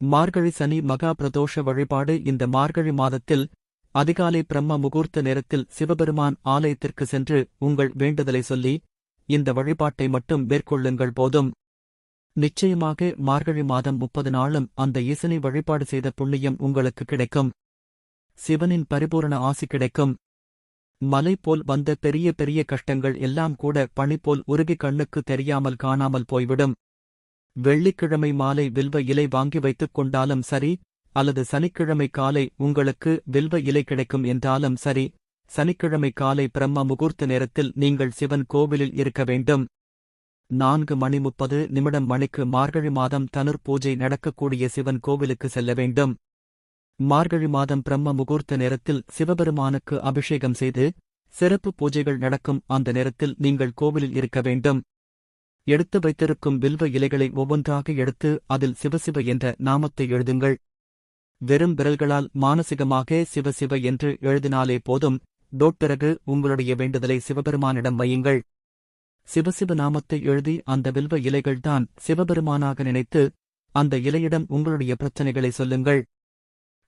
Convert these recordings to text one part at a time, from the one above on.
மார்கழி சனி மகா பிரதோஷ வழிபாடு இந்த மார்கழி மாதத்தில் அதிகாலை பிரம்ம முகூர்த்த நேரத்தில் சிவபெருமான் ஆலயத்திற்கு சென்று உங்கள் வேண்டுதலை சொல்லி இந்த வழிபாட்டை மட்டும் மேற்கொள்ளுங்கள் போதும். நிச்சயமாக மார்கழி மாதம் முப்பது நாளும் அந்த இசனை வழிபாடு செய்த புண்ணியம் உங்களுக்கு கிடைக்கும். சிவனின் பரிபூரண ஆசி கிடைக்கும். மலை போல் வந்த பெரிய பெரிய கஷ்டங்கள் எல்லாம் கூட பணி போல் உருகி கண்ணுக்கு தெரியாமல் காணாமல் போய்விடும். வெள்ளிக்கிழமை மாலை வில்வ இலை வாங்கி வைத்துக் கொண்டாலும் சரி அல்லது சனிக்கிழமை காலை உங்களுக்கு வில்வ இலை கிடைக்கும் என்றாலும் சரி சனிக்கிழமை காலை பிரம்ம முகூர்த்த நேரத்தில் நீங்கள் சிவன் கோவிலில் இருக்க வேண்டும். நான்கு மணி முப்பது நிமிடம் மணிக்கு மார்கழி மாதம் தனுர் பூஜை நடக்கக்கூடிய சிவன் கோவிலுக்கு செல்ல வேண்டும். மார்கழி மாதம் பிரம்ம முகூர்த்த நேரத்தில் சிவபெருமானுக்கு அபிஷேகம் செய்து சிறப்பு பூஜைகள் நடக்கும் அந்த நேரத்தில் நீங்கள் கோவிலில் இருக்க வேண்டும். எடுத்து வைத்திருக்கும் வில்வ இலைகளை ஒவ்வொன்றாக எடுத்து அதில் சிவசிவ என்ற நாமத்தை எழுதுங்கள். வெறும் விரல்களால் மானசிகமாக சிவசிவ என்று எழுதினாலே போதும் தோட்பிறகு உங்களுடைய வேண்டுதலை சிவபெருமானிடம் வையுங்கள். சிவசிவ நாமத்தை எழுதி அந்த வில்வ இலைகள்தான் சிவபெருமானாக நினைத்து அந்த இலையிடம் உங்களுடைய பிரச்சனைகளை சொல்லுங்கள்.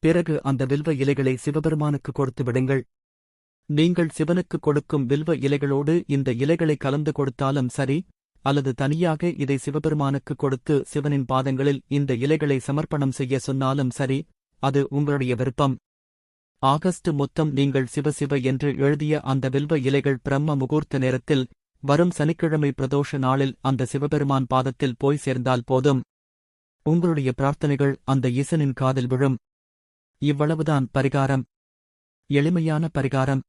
பிறகு அந்த வில்வ இலைகளை சிவபெருமானுக்கு கொடுத்து விடுங்கள். நீங்கள் சிவனுக்கு கொடுக்கும் வில்வ இலைகளோடு இந்த இலைகளை கலந்து கொடுத்தாலும் சரி அல்லது தனியாக இதை சிவபெருமானுக்கு கொடுத்து சிவனின் பாதங்களில் இந்த இலைகளை சமர்ப்பணம் செய்ய சொன்னாலும் சரி அது உங்களுடைய விருப்பம். ஆகஸ்ட் மொத்தம் நீங்கள் சிவசிவ என்று எழுதிய அந்த வில்வ இலைகள் பிரம்ம முகூர்த்த நேரத்தில் வரும் சனிக்கிழமை பிரதோஷ நாளில் அந்த சிவபெருமான் பாதத்தில் போய் சேர்ந்தால் போதும். உங்களுடைய பிரார்த்தனைகள் அந்த ஈசனின் காதில் விழும். இவ்வளவுதான் பரிகாரம். எளிமையான பரிகாரம்.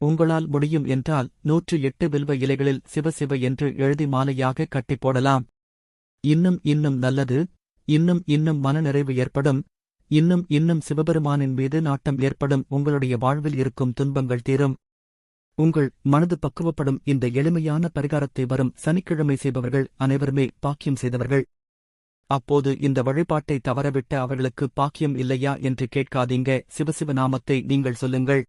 உங்களால் முடியும் என்றால் நூற்று எட்டு வில்வ இலைகளில் சிவசிவ என்று எழுதி மாலையாக கட்டிப் போடலாம். இன்னும் இன்னும் நல்லது. இன்னும் இன்னும் மனநிறைவு ஏற்படும். இன்னும் இன்னும் சிவபெருமானின் மீது நாட்டம் ஏற்படும். உங்களுடைய வாழ்வில் இருக்கும் துன்பங்கள் தீரும். உங்கள் மனது பக்குவப்படும். இந்த எளிமையான பரிகாரத்தை வரும் சனிக்கிழமை செய்பவர்கள் அனைவருமே பாக்கியம் செய்தவர்கள். அப்போது இந்த வழிபாட்டை தவறவிட்ட அவர்களுக்கு பாக்கியம் இல்லையா என்று கேட்காதீங்க. சிவசிவ நாமத்தை நீங்கள் சொல்லுங்கள்.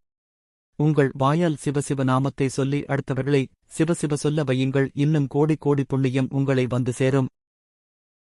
உங்கள் வாயால் சிவசிவ நாமத்தை சொல்லி அடுத்தவர்களை சிவசிவ சொல்ல வையுங்கள். இன்னும் கோடி கோடி புள்ளியம் உங்களை வந்து சேரும்.